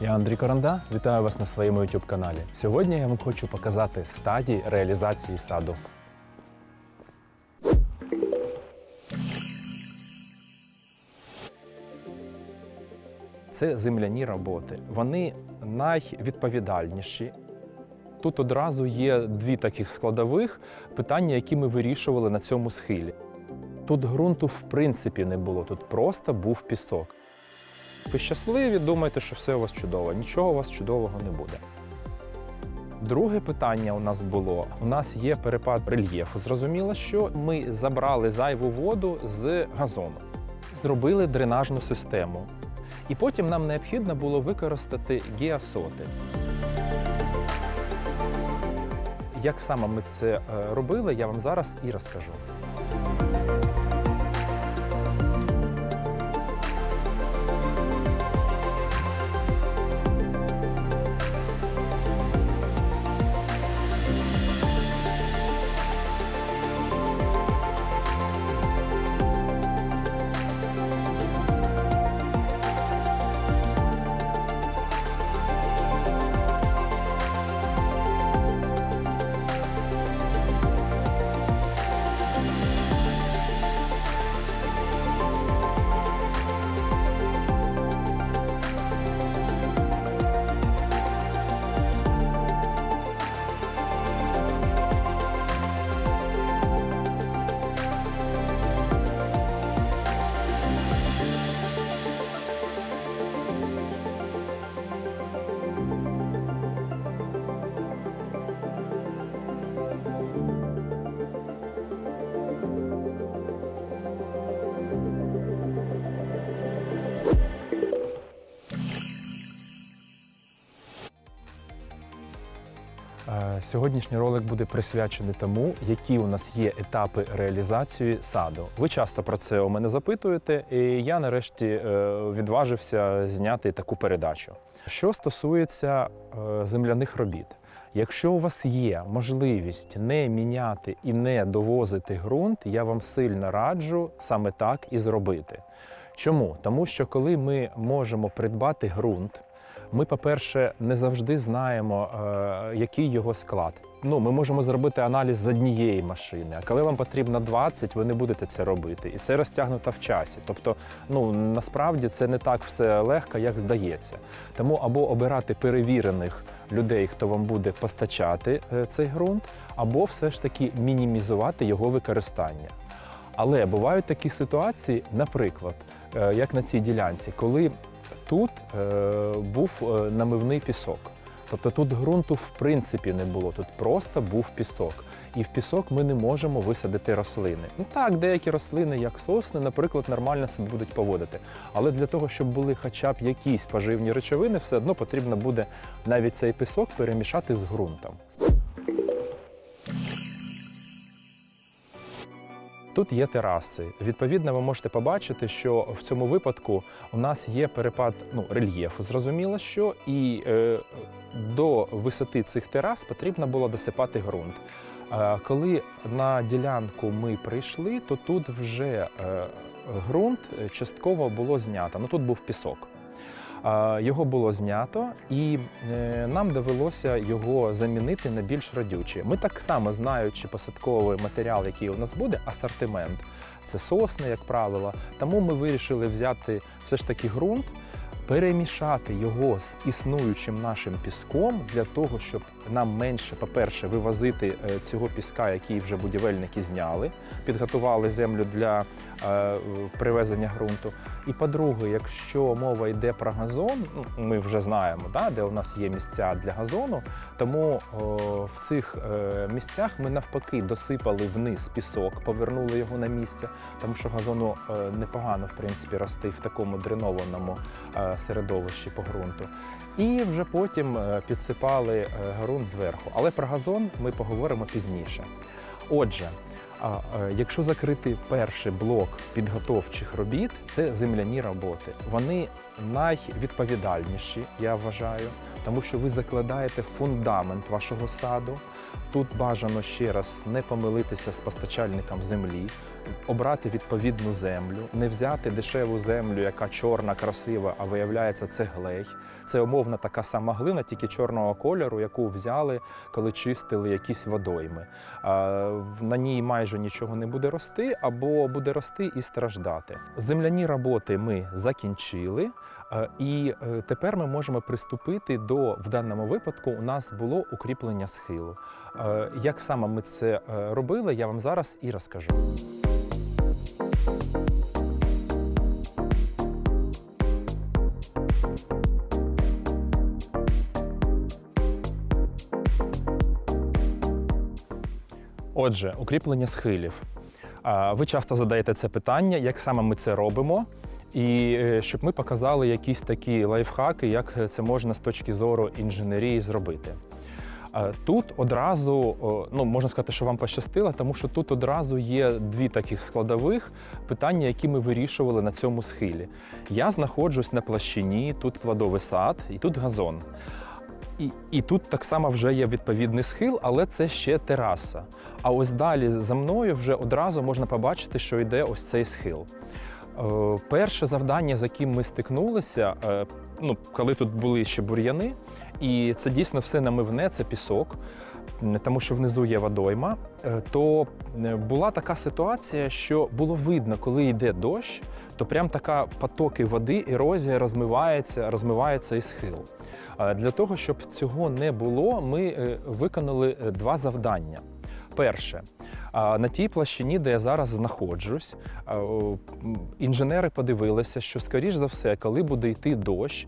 Я Андрій Коранда, вітаю вас на своєму YouTube каналі. Сьогодні я вам хочу показати стадії реалізації саду. Це земляні роботи. Вони найвідповідальніші. Тут одразу є дві таких складових питання, які ми вирішували на цьому схилі. Тут ґрунту в принципі не було, тут просто був пісок. Ви щасливі, думаєте, що все у вас чудово. Нічого у вас чудового не буде. Друге питання у нас було: у нас є перепад рельєфу. Зрозуміло, що ми забрали зайву воду з газону, зробили дренажну систему. І потім нам необхідно було використати геосоти. Як саме ми це е, робили, я вам зараз і розкажу. Сьогоднішній ролик буде присвячений тому, які у нас є етапи реалізації саду. Ви часто про це у мене запитуєте, і я нарешті е, відважився зняти таку передачу. Що стосується е, земляних робіт, якщо у вас є можливість не міняти і не довозити ґрунт, я вам сильно раджу саме так і зробити. Чому? Тому що коли ми можемо придбати ґрунт, ми, по-перше, не завжди знаємо, е, який його склад. Ну, ми можемо зробити аналіз з однієї машини, а коли вам потрібно 20, ви не будете це робити. І це розтягнуто в часі. Тобто, ну насправді це не так все легко, як здається. Тому або обирати перевірених людей, хто вам буде постачати е, цей ґрунт, або все ж таки мінімізувати його використання. Але бувають такі ситуації, наприклад, е, як на цій ділянці, коли тут е, був е, намивний пісок. Тобто тут ґрунту в принципі не було, тут просто був пісок. І в пісок ми не можемо висадити рослини. Ну так, деякі рослини, як сосни, наприклад, нормально себе будуть поводити. Але для того, щоб були хоча б якісь поживні речовини, все одно потрібно буде навіть цей пісок перемішати з ґрунтом. Тут є тераси. Відповідно, ви можете побачити, що в цьому випадку у нас є перепад ну, рельєфу, зрозуміло, що і е, до висоти цих терас потрібно було досипати ґрунт. Е, коли на ділянку ми прийшли, то тут вже е, ґрунт частково було знято. Ну тут був пісок. Його було знято, і е, нам довелося його замінити на більш родючі. Ми так само, знаючи посадковий матеріал, який у нас буде, асортимент. Це сосни, як правило. Тому ми вирішили взяти все ж таки ґрунт, перемішати його з існуючим нашим піском для того, щоб нам менше, по-перше, вивозити е, цього піска, який вже будівельники зняли, підготували землю для е, привезення ґрунту. І по-друге, якщо мова йде про газон, ну, ми вже знаємо, да, де у нас є місця для газону, тому в цих е, місцях ми навпаки досипали вниз пісок, повернули його на місце, тому що газону непогано в принципі рости в такому дренованому середовищі по ґрунту. І вже потім е, підсипали е, ґрунт зверху. Але про газон ми поговоримо пізніше. Отже, е, якщо закрити перший блок підготовчих робіт, це земляні роботи. Вони найвідповідальніші, я вважаю, тому що ви закладаєте фундамент вашого саду. Тут бажано ще раз не помилитися з постачальником землі. Обрати відповідну землю, не взяти дешеву землю, яка чорна, красива, а виявляється, це глей. Це умовна така сама глина, тільки чорного кольору, яку взяли, коли чистили якісь водойми. На ній майже нічого не буде рости, або буде рости і страждати. Земляні роботи ми закінчили. І е, тепер ми можемо приступити до в даному випадку. У нас було укріплення схилу. Як саме ми це е, робили, я вам зараз і розкажу. Отже, укріплення схилів. Ви часто задаєте це питання, як саме ми це робимо, і е, щоб ми показали якісь такі лайфхаки, як це можна з точки зору інженерії зробити. Тут одразу, ну можна сказати, що вам пощастило, тому що тут одразу є дві таких складових питання, які ми вирішували на цьому схилі. Я знаходжусь на площині, тут плодовий сад і тут газон. І, і тут так само вже є відповідний схил, але це ще тераса. А ось далі за мною вже одразу можна побачити, що йде ось цей схил. Е, перше завдання, з яким ми стикнулися, е, ну, коли тут були ще бур'яни, і це дійсно все намивне, це пісок, тому що внизу є водойма, е, то е, була така ситуація, що було видно, коли йде дощ, то прям така потоки води, ерозія розмивається, розмивається і схил. Е, Для того, щоб цього не було, ми е, виконали е, два завдання. Перше, на тій площині, де я зараз знаходжусь, інженери подивилися, що, скоріш за все, коли буде йти дощ,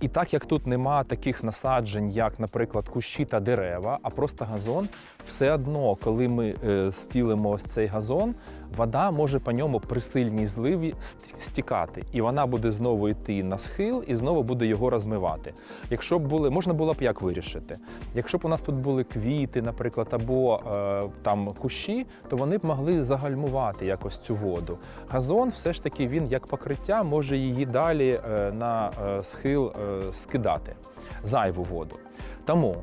і так як тут нема таких насаджень, як, наприклад, кущі та дерева, а просто газон, все одно, коли ми стілимо ось цей газон, вода може по ньому при сильній зливі стікати, і вона буде знову йти на схил і знову буде його розмивати. Якщо б були, можна було б як вирішити. Якщо б у нас тут були квіти, наприклад, або е, там кущі, то вони б могли загальмувати якось цю воду. Газон, все ж таки, він як покриття може її далі е, на е, схил е, скидати зайву воду. Тому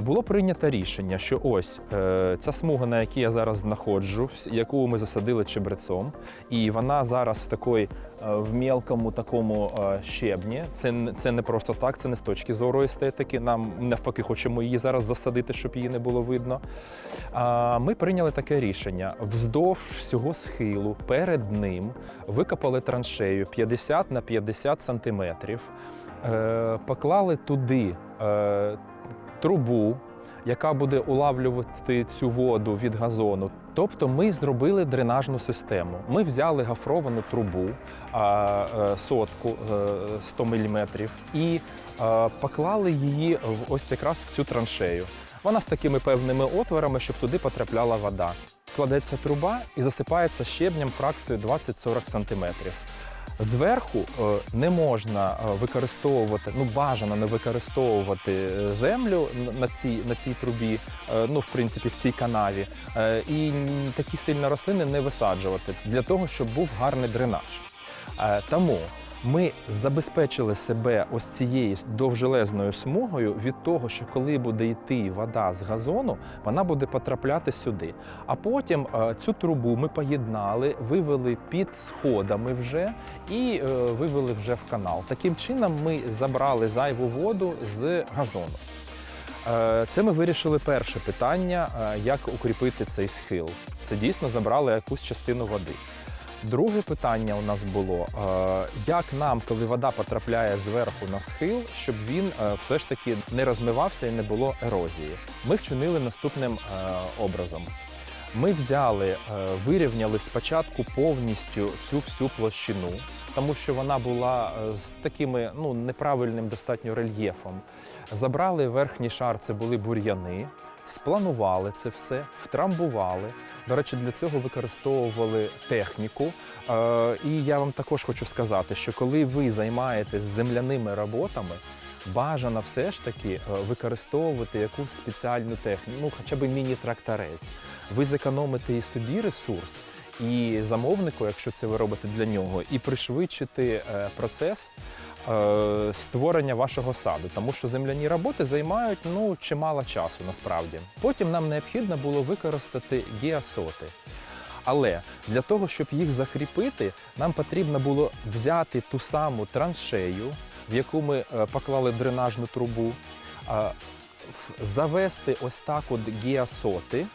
було прийнято рішення, що ось е, ця смуга, на якій я зараз знаходжусь, яку ми засадили чебрецом, і вона зараз в такої е, в мілкому такому е, щебні. Це, це не просто так, це не з точки зору естетики. Нам навпаки хочемо її зараз засадити, щоб її не було видно. Ми прийняли таке рішення вздовж всього схилу перед ним викопали траншею 50 на 50 сантиметрів, поклали туди трубу, яка буде улавлювати цю воду від газону. Тобто ми зробили дренажну систему. Ми взяли гофровану трубу е, сотку е, 100 мм і е, поклали її ось якраз в цю траншею. Вона з такими певними отворами, щоб туди потрапляла вода. Кладеться труба і засипається щебнем фракцією 20-40 см. Зверху е, не можна е, використовувати, ну бажано не використовувати е, землю на цій, на цій трубі, ну в принципі в цій канаві, і такі сильні рослини не висаджувати для того, щоб був гарний дренаж. Тому ми забезпечили себе ось цією довжелезною смугою від того, що коли буде йти вода з газону, вона буде потрапляти сюди. А потім е, цю трубу ми поєднали, вивели під сходами вже і е, вивели вже в канал. Таким чином ми забрали зайву воду з газону. Е, Це ми вирішили перше питання, як укріпити цей схил. Це дійсно забрали якусь частину води. Друге питання у нас було: е, як нам, коли вода потрапляє зверху на схил, щоб він е, все ж таки не розмивався і не було ерозії. Ми вчинили наступним е, образом. Ми взяли, вирівняли спочатку повністю цю всю площину, тому що вона була е, з такими ну неправильним достатньо рельєфом. Забрали верхній шар, це були бур'яни, спланували це все, втрамбували. До речі, для цього використовували техніку. Е, І я вам також хочу сказати, що коли ви займаєтесь земляними роботами, бажано все ж таки е, використовувати якусь спеціальну техніку, ну хоча б міні-тракторець. Ви зекономите і собі ресурс, і замовнику, якщо це ви робите для нього, і пришвидшити е, процес е, створення вашого саду, тому що земляні роботи займають ну чимало часу насправді. Потім нам необхідно було використати геосоти. Але для того, щоб їх закріпити, нам потрібно було взяти ту саму траншею, в яку ми е, поклали дренажну трубу, завести ось так от гіасоти,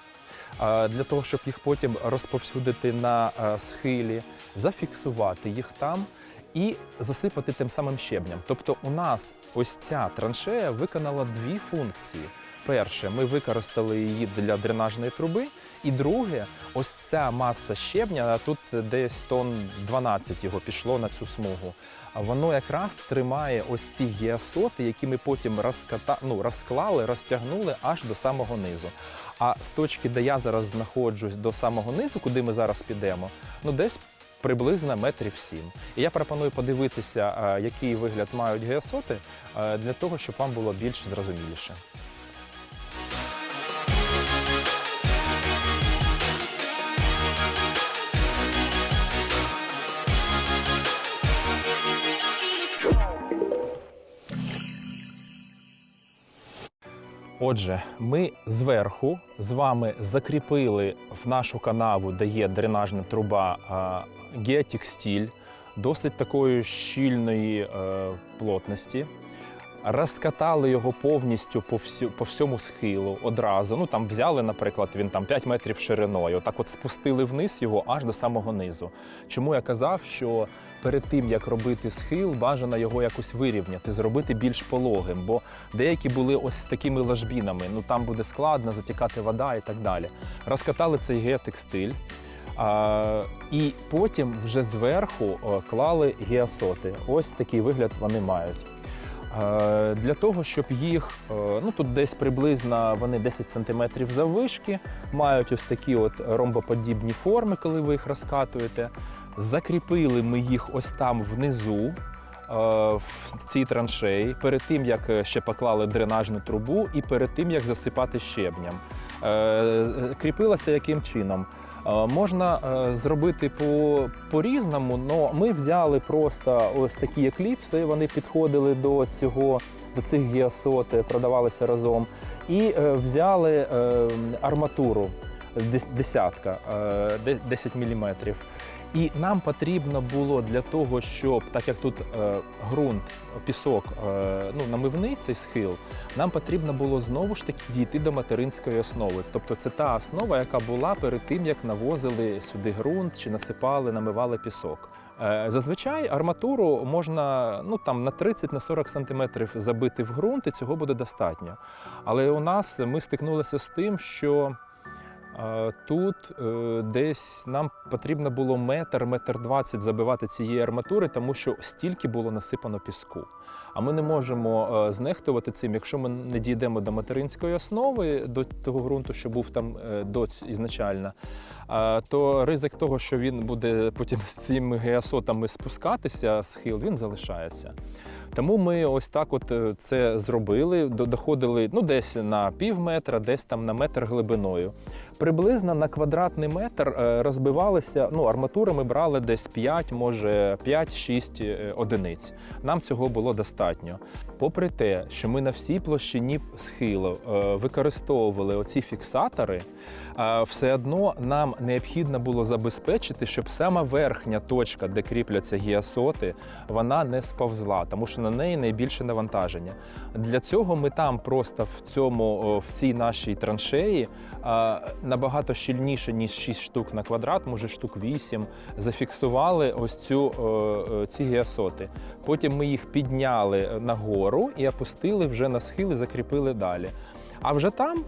для того, щоб їх потім розповсюдити на е, схилі, зафіксувати їх там і засипати тим самим щебнем. Тобто, у нас ось ця траншея виконала дві функції. Перше, ми використали її для дренажної труби. І друге, ось ця маса щебня, тут десь тонн 12 його пішло на цю смугу. Воно якраз тримає ось ці гіасоти, які ми потім розката... ну, розклали, розтягнули аж до самого низу. А з точки, де я зараз знаходжусь до самого низу, куди ми зараз підемо, ну десь приблизно метрів сім. І я пропоную подивитися, е, який вигляд мають геосоти, е, для того, щоб вам було більш зрозуміліше. Отже, ми зверху з вами закріпили в нашу канаву, де є дренажна труба, а, геотекстиль досить такої щільної е, плотності. Розкатали його повністю по, всю, по всьому схилу одразу. Ну там взяли, наприклад, він там 5 метрів шириною. Так от спустили вниз його аж до самого низу. Чому я казав, що перед тим як робити схил, бажано його якось вирівняти, зробити більш пологим, бо деякі були ось з такими ложбінами. Ну там буде складно, затікати вода і так далі. Розкатали цей геотекстиль. А, і потім вже зверху клали геосоти. Ось такий вигляд вони мають. Е, Для того, щоб їх, е, ну тут десь приблизно вони 10 см заввишки, мають ось такі от ромбоподібні форми, коли ви їх розкатуєте. Закріпили ми їх ось там внизу, е, в цій траншеї, перед тим, як ще поклали дренажну трубу і перед тим, як засипати щебням. Кріпилася яким чином? Е, Можна е, зробити по, по-різному, але ми взяли просто ось такі екліпси, вони підходили до цього. До цих гіасот е, продавалися разом, і е, взяли е, арматуру дес- десятка, е, де- 10 мм. І нам потрібно було для того, щоб, так як тут е, ґрунт, пісок, е, ну, намивний цей схил, нам потрібно було знову ж таки дійти до материнської основи. Тобто це та основа, яка була перед тим, як навозили сюди ґрунт чи насипали, намивали пісок. Е, Зазвичай арматуру можна ну, там, на 30 на 40 сантиметрів забити в ґрунт, і цього буде достатньо. Але у нас ми стикнулися з тим, що тут е, десь нам потрібно було метр, метр двадцять забивати цієї арматури, тому що стільки було насипано піску. А ми не можемо е, знехтувати цим, якщо ми не дійдемо до материнської основи, до того ґрунту, що був там е, до ізначально, то ризик того, що він буде потім з цими геосотами спускатися, схил, він залишається. Тому ми ось так от це зробили, доходили ну, десь на пів метра, десь там на метр глибиною. Приблизно на квадратний метр е, розбивалися, ну, арматури ми брали десь 5, може 5-6 е, одиниць. Нам цього було достатньо. Попри те, що ми на всій площині схилу е, використовували оці фіксатори, все одно нам необхідно було забезпечити, щоб сама верхня точка, де кріпляться гіасоти, вона не сповзла, тому що на неї найбільше навантаження. Для цього ми там просто в цьому в цій нашій траншеї набагато щільніше, ніж 6 штук на квадрат, може штук 8, зафіксували ось цю о, о, ці гіасоти. Потім ми їх підняли нагору і опустили вже на схил і закріпили далі. А вже там е,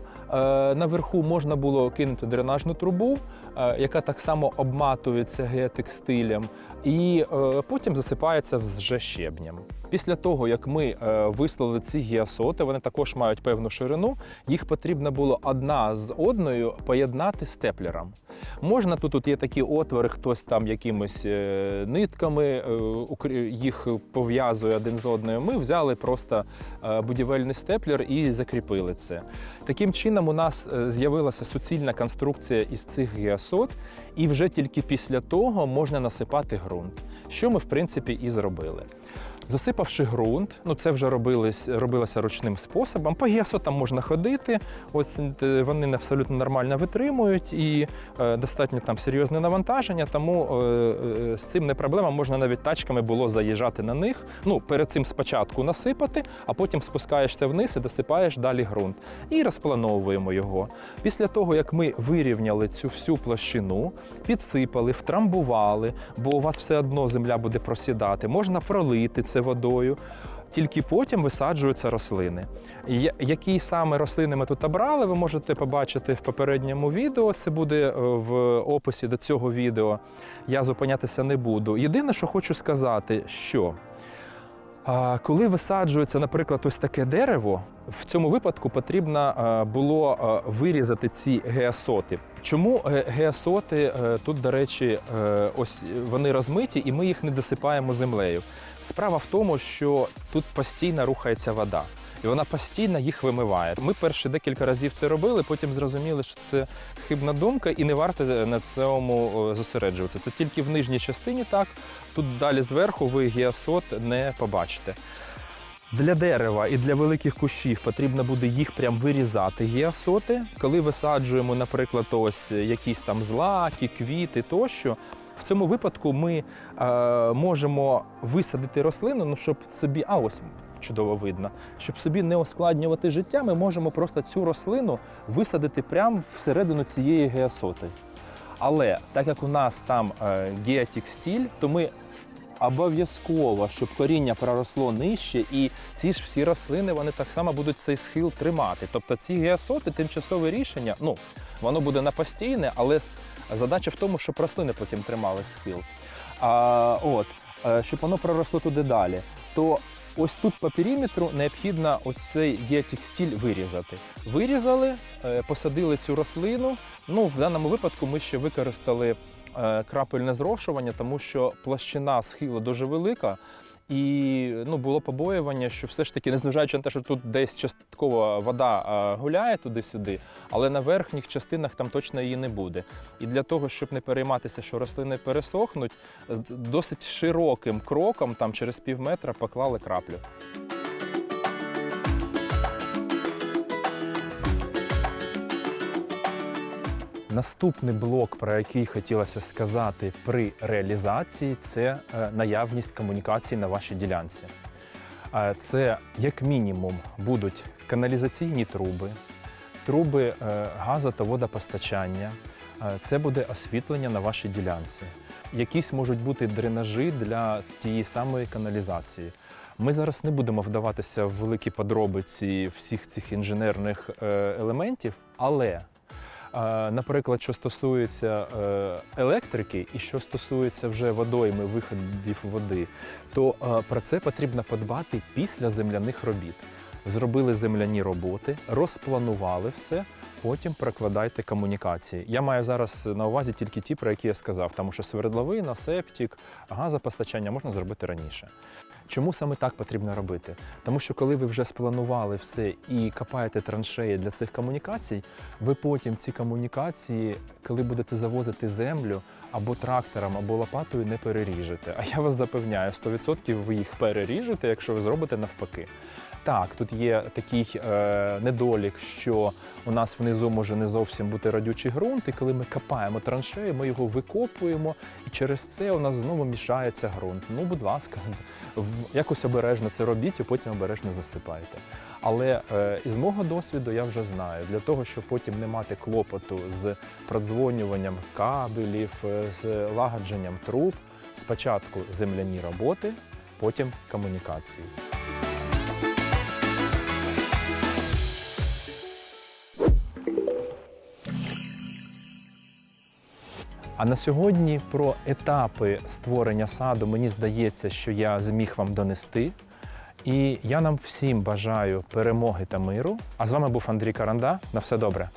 наверху можна було кинути дренажну трубу, е, яка так само обматується геотекстилем, і е, потім засипається вже щебнем. Після того, як ми е, вислали ці гіасоти, вони також мають певну ширину, їх потрібно було одна з одною поєднати степлером. Можна тут, тут є такі отвори, хтось там якимись е, нитками їх пов'язує один з одною. Ми взяли просто будівельний степлер і закріпили це. Таким чином, у нас з'явилася суцільна конструкція із цих гіасот, і вже тільки після того можна насипати ґрунт, що ми в принципі і зробили. Засипавши ґрунт, ну це вже робилось, робилося ручним способом. По геосотам можна ходити, ось е, вони абсолютно нормально витримують і е, достатньо там серйозне навантаження, тому е, е, з цим не проблема. Можна навіть тачками було заїжджати на них. Ну, перед цим спочатку насипати, а потім спускаєшся вниз і досипаєш далі ґрунт. І розплановуємо його. Після того, як ми вирівняли цю всю площину, підсипали, втрамбували, бо у вас все одно земля буде просідати, можна пролити це водою. Тільки потім висаджуються рослини. Які саме рослини ми тут обрали, ви можете побачити в попередньому відео. Це буде е, в описі до цього відео. Я зупинятися не буду. Єдине, що хочу сказати, що коли висаджується, наприклад, ось таке дерево, в цьому випадку потрібно е, було е, вирізати ці геосоти. Чому геосоти тут, до речі, ось вони розмиті, і ми їх не досипаємо землею? Справа в тому, що тут постійно рухається вода. І вона постійно їх вимиває. Ми перші декілька разів це робили, потім зрозуміли, що це хибна думка, і не варто на цьому е, зосереджуватися. Це тільки в нижній частині так. Тут далі зверху ви гіасот не побачите. Для дерева і для великих кущів потрібно буде їх прям вирізати гіасоти. Коли висаджуємо, наприклад, ось якісь там злаки, квіти тощо. В цьому випадку ми е, можемо висадити рослину, ну щоб собі, а ось чудово видно, щоб собі не ускладнювати життя, ми можемо просто цю рослину висадити прямо всередину цієї геосоти. Але так як у нас там е, геотекстиль, то ми обов'язково, щоб коріння проросло нижче, і ці ж всі рослини вони так само будуть цей схил тримати. Тобто ці геосоти, тимчасове рішення, ну воно буде на постійне, але задача в тому, щоб рослини потім тримали схил. А, от, е, щоб воно проросло туди далі. То ось тут по периметру необхідно ось цей геотекстиль вирізати. Вирізали, е, посадили цю рослину. Ну, в даному випадку ми ще використали крапельне зрошування, тому що площина схилу дуже велика. І ну, було побоювання, що все ж таки, незважаючи на те, що тут десь частково вода е, гуляє туди-сюди, але на верхніх частинах там точно її не буде. І для того, щоб не перейматися, що рослини пересохнуть, досить широким кроком, там через пів метра, поклали краплю. Наступний блок, про який хотілося сказати при реалізації, це е, наявність комунікацій на вашій ділянці. Е, Це як мінімум будуть каналізаційні труби, труби е, газу та водопостачання, це буде освітлення на вашій ділянці. Якісь можуть бути дренажі для тієї самої каналізації. Ми зараз не будемо вдаватися в великі подробиці всіх цих інженерних елементів, але Наприклад, що стосується е, електрики і що стосується вже водойми, виходів води, то е, про це потрібно подбати після земляних робіт. Зробили земляні роботи, розпланували все, потім прокладайте комунікації. Я маю зараз на увазі тільки ті, про які я сказав, тому що свердловина, септик, газопостачання можна зробити раніше. Чому саме так потрібно робити? Тому що коли ви вже спланували все і копаєте траншеї для цих комунікацій, ви потім ці комунікації, коли будете завозити землю або трактором, або лопатою, не переріжете. А я вас запевняю, 100% ви їх переріжете, якщо ви зробите навпаки. Так, тут є такий е, недолік, що у нас внизу може не зовсім бути радючий ґрунт, і коли ми копаємо траншею, ми його викопуємо, і через це у нас знову мішається ґрунт. Ну, будь ласка, якось обережно це робіть і потім обережно засипайте. Але е, із мого досвіду я вже знаю, для того, щоб потім не мати клопоту з продзвонюванням кабелів, е, з лагодженням труб, спочатку земляні роботи, потім комунікації. А на сьогодні про етапи створення саду мені здається, що я зміг вам донести. І я нам всім бажаю перемоги та миру. А з вами був Андрій Каранда. На все добре.